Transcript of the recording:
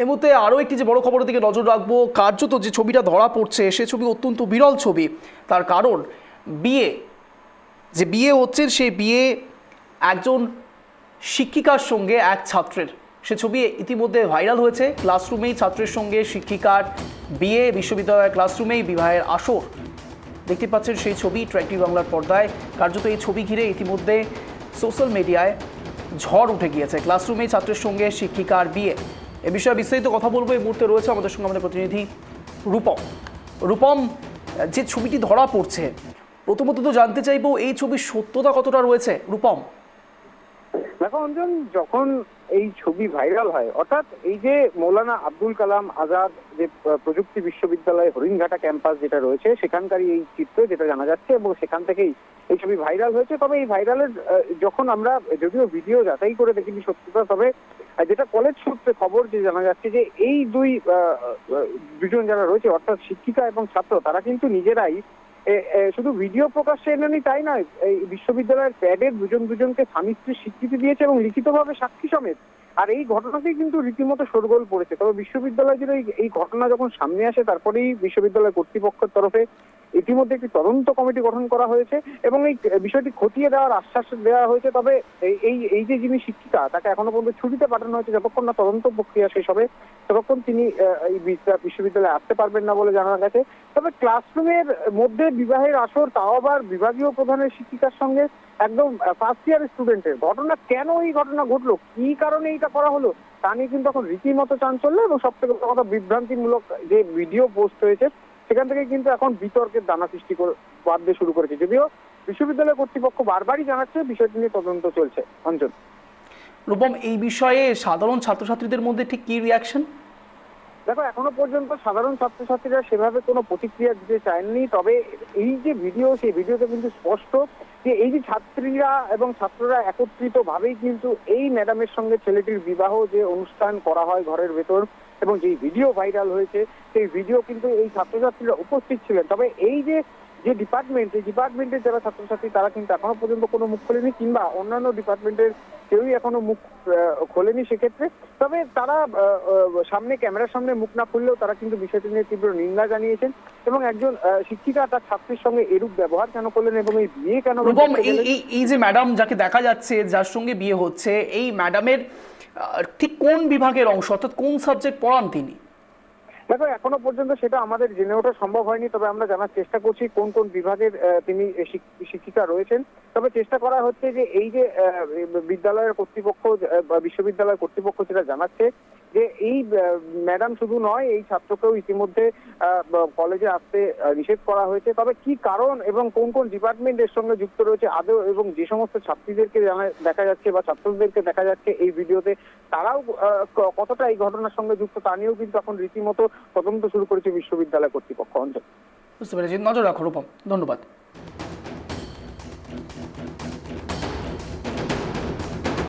এই মুহূর্তে আরও একটি যে বড় খবরের দিকে নজর রাখব, কার্যত যে ছবিটা ধরা পড়ছে, সে ছবি অত্যন্ত বিরল ছবি। তার কারণ, বিয়ে, যে বিয়ে হচ্ছে সেই বিয়ে একজন শিক্ষিকার সঙ্গে এক ছাত্রের। সে ছবি ইতিমধ্যে ভাইরাল হয়েছে। ক্লাসরুমেই ছাত্রের সঙ্গে শিক্ষিকার বিয়ে, বিশ্ববিদ্যালয়ের ক্লাসরুমেই বিবাহের আসর। দেখতে পাচ্ছেন সেই ছবি ট্র্যাকটি বাংলার পর্দায়। কার্যত এই ছবি ঘিরে ইতিমধ্যে সোশ্যাল মিডিয়ায় ঝড় উঠে গিয়েছে। ক্লাসরুমেই ছাত্রের সঙ্গে শিক্ষিকার বিয়ে। এ বিষয়ে বিস্তারিত কথা বলব। এই মুহূর্তে রয়েছে আমাদের সঙ্গে আমাদের প্রতিনিধি রূপম। রূপম, যে ছবিটি ধরা পড়ছে, প্রথমত তো জানতে চাইব এই ছবির সত্যতা কতটা রয়েছে? রূপম। দেখো অঞ্জন যখন এই ছবি ভাইরাল হয়, অর্থাৎ এই যে মৌলানা আব্দুল কালাম আজাদ যে প্রযুক্তি বিশ্ববিদ্যালয় হরিণঘাটা ক্যাম্পাস যেটা রয়েছে, সেখানকারই এই চিত্র যেটা জানা যাচ্ছে এবং সেখান থেকেই এই ছবি ভাইরাল হয়েছে। তবে এই ভাইরালের যখন আমরা যদিও ভিডিও যাচাই করে দেখিনি সত্যতা তবে যেটা কলেজ সূত্রে খবর যে জানা যাচ্ছে যে এই দুই দুজন যারা রয়েছে, অর্থাৎ শিক্ষিকা এবং ছাত্র, তারা কিন্তু নিজেরাই শুধু ভিডিও প্রকাশ্যে এনেনি তাই নয়, এই বিশ্ববিদ্যালয়ের প্যাডের দুজন দুজনকে স্বামী স্ত্রীর স্বীকৃতি দিয়েছে এবং লিখিতভাবে সাক্ষী সমেত। আর এই ঘটনাতেই কিন্তু রীতিমতো সরগোল পড়েছে। তবে বিশ্ববিদ্যালয় জুড়ে এই ঘটনা যখন সামনে আসে, তারপরেই বিশ্ববিদ্যালয় কর্তৃপক্ষের তরফে ইতিমধ্যে একটি তদন্ত কমিটি গঠন করা হয়েছে এবং এই বিষয়টি খতিয়ে দেওয়ার আশ্বাস দেওয়া হয়েছে, তবে এই- এই যে যিনি শিক্ষিকা, তাকে এখনও পর্যন্ত ছুটিতে পাঠানো হয়েছে, যতক্ষণ না তদন্ত প্রক্রিয়া শেষ হবে, ততক্ষণ তিনি এই বিদ্যা- বিশ্ববিদ্যালয়ে আসতে পারবেন না বলে জানা গেছে। তবে ক্লাসরুমের মধ্যে বিবাহের আসর, তাও আবার বিভাগীয় প্রধানের শিক্ষিকার সঙ্গে একদম ফার্স্ট ইয়ার স্টুডেন্টের ঘটনা কেন এই ঘটনা ঘটলো? কি কারণে এইটা করা হলো? তা নিয়ে কিন্তু এখন রীতিমতো চাঞ্চল্য এবং সব থেকে কথা, বিভ্রান্তিমূলক যে ভিডিও পোস্ট হয়েছে সেখান থেকে কিন্তু এখন বিতর্কের দানা সৃষ্টি বাঁধতে শুরু করেছে। যদিও বিশ্ববিদ্যালয় কর্তৃপক্ষ বারবারই জানাচ্ছে বিষয়টি নিয়ে তদন্ত চলছে। অঞ্চল। রূপম এই বিষয়ে সাধারণ ছাত্রছাত্রীদের মধ্যে ঠিক কী রিয়াকশন দেখো এখনও পর্যন্ত সাধারণ ছাত্রছাত্রীরা সেভাবে কোনো প্রতিক্রিয়া দিতে চাননি তবে এই যে ভিডিও সেই ভিডিওতে কিন্তু স্পষ্ট যে এই যে ছাত্রীরা এবং ছাত্ররা একত্রিত ভাবেই কিন্তু এই ম্যাডামের সঙ্গে ছেলেটির বিবাহ যে অনুষ্ঠান করা হয় ঘরের ভেতর এবং যেই ভিডিও ভাইরাল হয়েছে সেই ভিডিও কিন্তু এই ছাত্রছাত্রীরা উপস্থিত ছিলেন। তবে এই যে যে ডিপার্টমেন্ট এই ডিপার্টমেন্টের যারা ছাত্রছাত্রী তারা কিন্তু এখনও পর্যন্ত কোনো মুখ খোলেনি কিংবা অন্যান্য ডিপার্টমেন্টের কেউই এখনও মুখ খোলেনি সেক্ষেত্রে। তবে তারা সামনে ক্যামেরার সামনে মুখ না খুললেও তারা কিন্তু বিষয়টি নিয়ে তীব্র নিন্দা জানিয়েছেন এবং একজন শিক্ষিকা তার ছাত্রীর সঙ্গে এরূপ ব্যবহার কেন করলেন এবং এই বিয়ে কেন এই যে ম্যাডাম যাকে দেখা যাচ্ছে যার সঙ্গে বিয়ে হচ্ছে এই ম্যাডামের ঠিক কোন বিভাগের অংশ অর্থাৎ কোন সাবজেক্ট পড়ান তিনি? দেখো, এখনও পর্যন্ত সেটা আমাদের জেনে ওঠা সম্ভব হয়নি, তবে আমরা জানার চেষ্টা করছি কোন কোন বিভাগের তিনি শিক- শিক্ষিকা রয়েছেন। তবে চেষ্টা করা হচ্ছে যে এই যে বিদ্যালয়ের কর্তৃপক্ষ বিশ্ববিদ্যালয় কর্তৃপক্ষ যেটা জানাচ্ছে যে এই ম্যাডাম শুধু নয়, এই ছাত্রকেও ইতিমধ্যে কলেজে আসতে নিষেধ করা হয়েছে। তবে কি কারণ এবং কোন কোন ডিপার্টমেন্ট এর সঙ্গে যুক্ত রয়েছে আদৌ এবং যে সমস্ত ছাত্রীদেরকে দেখা যাচ্ছে বা ছাত্রদেরকে দেখা যাচ্ছে এই ভিডিওতে, তারাও কতটা এই ঘটনার সঙ্গে যুক্ত তা নিয়েও কিন্তু এখন রীতিমতো তদন্ত শুরু করেছে বিশ্ববিদ্যালয় কর্তৃপক্ষ। অঞ্চল বুঝতে পেরেছি। নজর রাখো রূপম। ধন্যবাদ।